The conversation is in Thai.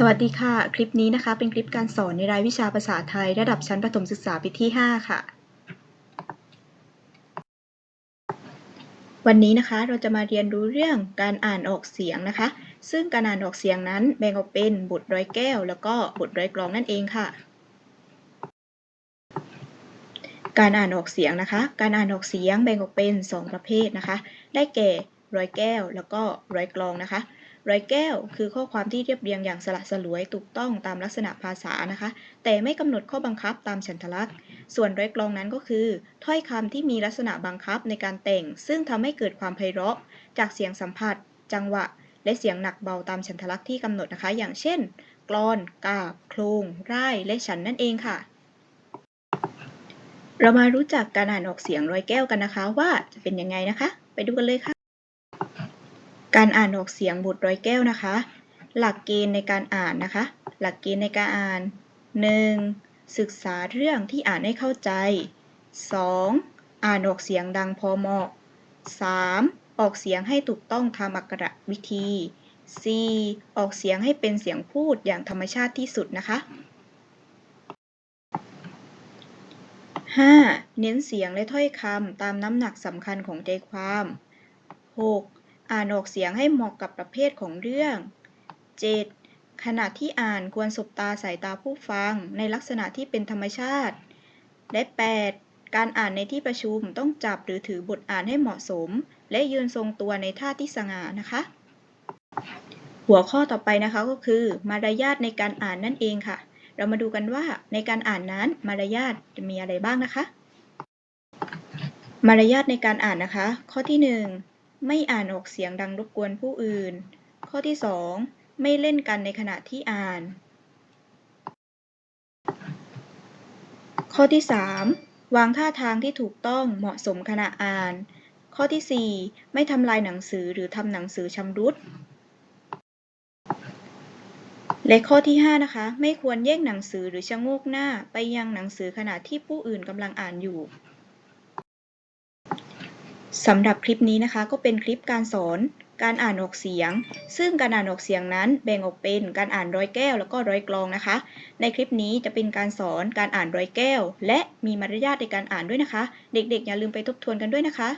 สวัสดีค่ะ คลิปนี้นะคะเป็นคลิปการสอนในรายวิชาภาษาไทย ระดับชั้นประถมศึกษาปีที่ 5 ค่ะ วันนี้นะคะเราจะมาเรียนรู้เรื่องการอ่านออกเสียงนะคะ ซึ่งการอ่านออกเสียงนั้นแบ่งออกเป็นบทร้อยแก้ว แล้วก็บทร้อยกลองนั่นเองค่ะ การอ่านออกเสียงนะคะ การอ่านออกเสียงแบ่งออกเป็น 2 ประเภทนะคะ ได้แก่ร้อยแก้ว แล้วก็ร้อยกลองนะคะ ร้อยแก้ว คือข้อความที่เรียบเรียงอย่างสละสลวยถูกต้องตามลักษณะภาษานะคะ แต่ไม่กำหนดข้อบังคับตามฉันทลักษณ์ ส่วนร้อยกลองนั้นก็คือ ถ้อยคำที่มีลักษณะบังคับในการแต่ง ซึ่งทำให้เกิดความไพเราะ จากเสียงสัมผัส จังหวะ และเสียงหนักเบาตามฉันทลักษณ์ที่กำหนดนะคะ อย่างเช่นกลอนกาบโครงร่ายและฉันนั่นเองค่ะเรามารู้จักการอ่านออกเสียงร้อยแก้วกันนะคะว่าจะเป็นยังไงนะคะ ไปดูกันเลยค่ะ การอ่านออกเสียงบทร้อยแก้วนะคะ หลักเกณฑ์ในการอ่านนะคะ หลักเกณฑ์ในการอ่าน 1. ศึกษาเรื่องที่อ่านให้เข้าใจ 2. อ่านออกเสียงดังพอเหมาะ 3. ออกเสียงให้ถูกต้องตามอักขระวิธี 4. ออกเสียงให้เป็นเสียงพูดอย่างธรรมชาติที่สุดนะคะ 5. เน้นเสียงและถ้อยคำตามน้ำหนักสำคัญของใจความ ออกเสียงให้เหมาะกับประเภทของเรื่อง 7. ขณะที่อ่านควรสบตาสายตาผู้ฟังในลักษณะที่เป็นธรรมชาติ และ 8. การอ่านในที่ประชุมต้องจับหรือถือบทอ่านให้เหมาะสม และยืนทรงตัวในท่าที่สง่านะคะ หัวข้อต่อไปนะคะก็คือ มารยาทในการอ่านนั่นเองค่ะ เรามาดูกันว่าในการอ่านนั้นมารยาทจะมีอะไรบ้างนะคะ มารยาทในการอ่านนะคะ ข้อที่ 1 ไม่อ่านออกเสียงดังรบกวนผู้อื่น ข้อที่ 2 ไม่เล่นกันในขณะที่อ่าน ข้อที่ 3 วางท่าทางที่ถูกต้องเหมาะสมขณะอ่าน ข้อที่ 4 ไม่ทำลายหนังสือหรือทำหนังสือชำรุด และข้อที่ 5 นะคะ ไม่ควรแย่งหนังสือหรือชะโงกหน้าไปยังหนังสือขณะที่ผู้อื่นกำลังอ่านอยู่ สำหรับคลิปนี้นะคะก็เป็นคลิปการสอนการอ่านออกเสียง ซึ่งการอ่านออกเสียงนั้นแบ่งออกเป็นการอ่านร้อยแก้วแล้วก็ร้อยกลองนะคะ ในคลิปนี้จะเป็นการสอนการอ่านร้อยแก้ว และมีมารยาทในการอ่านด้วยนะคะ เด็กๆ อย่าลืมไปทบทวนกันด้วยนะคะ